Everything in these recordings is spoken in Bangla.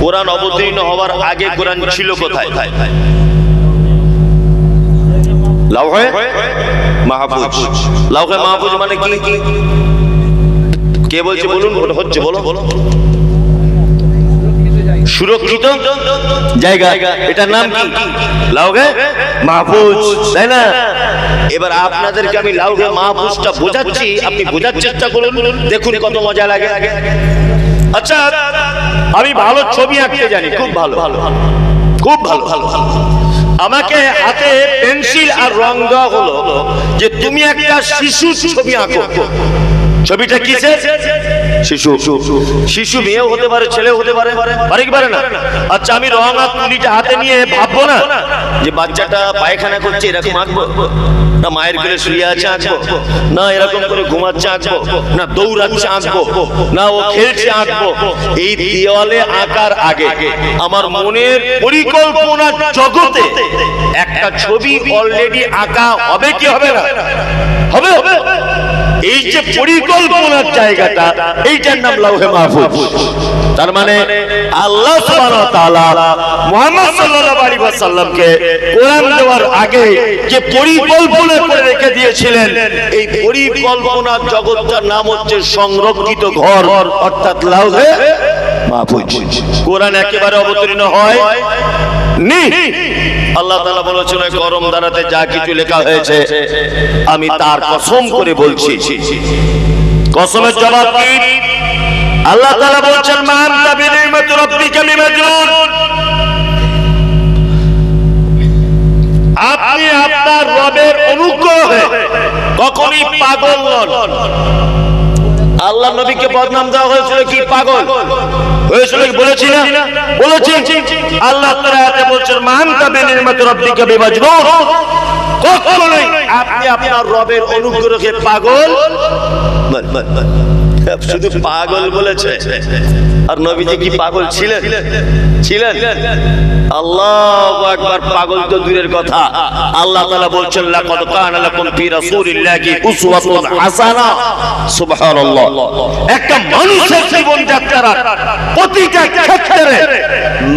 কোরআন অবতীর্ণ হওয়ার আগে কোরআন ছিল কোথায়? মানে কি? কে বলছে বলুন? হচ্ছে বলো। সুরক্ষিত জায়গা। এটার নাম কি? লাউহে মাহফুজ। তাই না? এবার আপনাদেরকে আমি লাউহে মাহফুজটা বোঝাচ্ছি। আপনি বোঝার চেষ্টা করুন। দেখুন কত মজা লাগে। আচ্ছা আমি ভালো ছবি আঁকতে জানি, খুব ভালো। ভালো খুব ভালো ভালো। আমাকে হাতে পেন্সিল আর রং দেওয়া হলো যে তুমি একটা শিশুর ছবি আঁকো। ছবিটা কিসের? শিশু। শিশু মেয়েও হতে পারে, ছেলেও হতে পারে পারে কি পারে না? আচ্ছা আমি রং আর তুলিটা হাতে নিয়ে ভাববো না? যে বাচ্চাটা পায়খানা করছে, এরকম আঁকবো? না, মায়ের কোলে শুয়ে আছে আঁকবো? না, এরকম করে ঘুমাচ্ছে আঁকবো? না, দৌড়াচ্ছে আঁকবো? না, ও খেলছে আঁকবো? এই দেওয়ালে আঁকার আগে আমার মনের পরিকল্পনা জগতে একটা ছবি অলরেডি আঁকা হবে কি হবে না? হবে হবে। এই যে পরিকল্পনার জায়গাটা, এইটার নাম লাউহে মাহফুজ। তার মানে আল্লাহ সুবহানাহু ওয়া তাআলা মুহাম্মদ সাল্লাল্লাহু আলাইহি ওয়াসাল্লামকে কোরআন দেওয়ার আগে যে পরিকল্পনা করে রেখে দিয়েছিলেন, এই পরিকল্পনার জগৎটার নাম হচ্ছে সংরক্ষিত ঘর, অর্থাৎ লাউহে মাহফুজ। কোরআন একেবারে অবতীর্ণ হয় নি। আল্লাহ তাআলা বলেছেন গরম দাঁড়াতে যা কিছু লেখা হয়েছে, আমি তার কসম করে বলছি। কসমের জবাব কি? আল্লাহ তাআলা বলছেন মান তাবি নিমাতু রাব্বিকা বিমাজনুন আপনি আপনার রবের অনুগ্রহে কখনই পাগল নন। আল্লাহ নবীকে বদনাম দেওয়া হয়েছিল কি? পাগল। হয়েছিল কি? বলেছি না? বলেছি। আল্লাহ তাআলা বলছেন মান তাবি নির্মাত রাব্বিকা বিমাজনুন। কখনোই আপনি আপনার রবের অনুগ্রহে পাগল শুধু পাগল বলেছে। আর নবীজি কি পাগল ছিলেন? ছিলেন? আল্লাহ একবার পাগল তো দূরের কথা। আল্লাহ তাআলা বলছেন একটা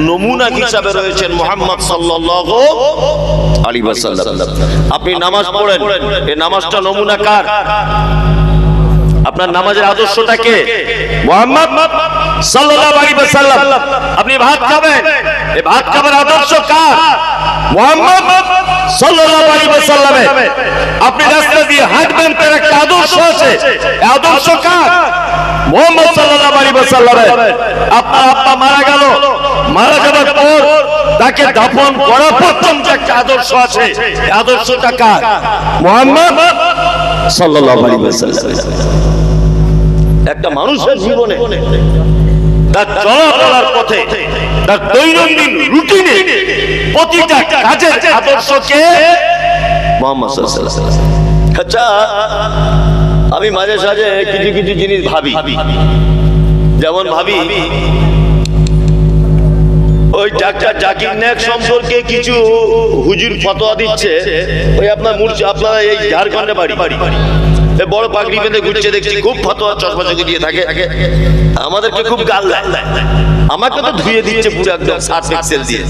নমুনা রয়েছেন আপনি নামাজ পড়েন, এই নামাজটা নমুনা কার? আপনার নামাজের আদর্শটা কে মোহাম্মদ সাল্লাল্লাহু আলাইহি ওয়াসাল্লাম আপনি ভাত খাবেন। এই ভাত খাবার আদর্শ কার? মোহাম্মদ সাল্লাল্লাহু আলাইহি ওয়াসাল্লামে। আপনি রাস্তা দিয়ে হাঁটবেন তার একটা আদর্শ আছে। আদর্শ কার? মোহাম্মদ সাল্লাল্লাহু আলাইহি ওয়াসাল্লামে। আপনার আব্বা মারা গেল। মারা যাওয়ার পর তাকে দাফন করা যে একটা আদর্শ আছে আদর্শটা কার? মোহাম্মদ সাল্লাল্লাহু আলাইহি ওয়াসাল্লাম। একটা মানুষের জীবনে, তার চলাফেরার পথে, তার দৈনন্দিন রুটিনে প্রতিটা কাজের আদর্শকে। আচ্ছা আমি মাঝে সাঝে কিছু কিছু জিনিস ভাবি। যেমন ভাবি, ওই ডাক্তার জাকির নায়ক সম্পর্কে কিছু হুজুর ফতোয়া দিচ্ছে। ওই আপনার মুর্শি আপনার এই ঝাড়খণ্ডে বাড়ি বাড়ি। বড় পাগড়ি বেঁধে ঘুরছে দেখছি খুব ফতোয়া চশমা চোখে দিয়ে থাকে। আমাদেরকে খুব গাল দেয়। আমাকে তো ধুয়ে দিচ্ছে পুরো একদম সাত এক্সেল দিয়ে।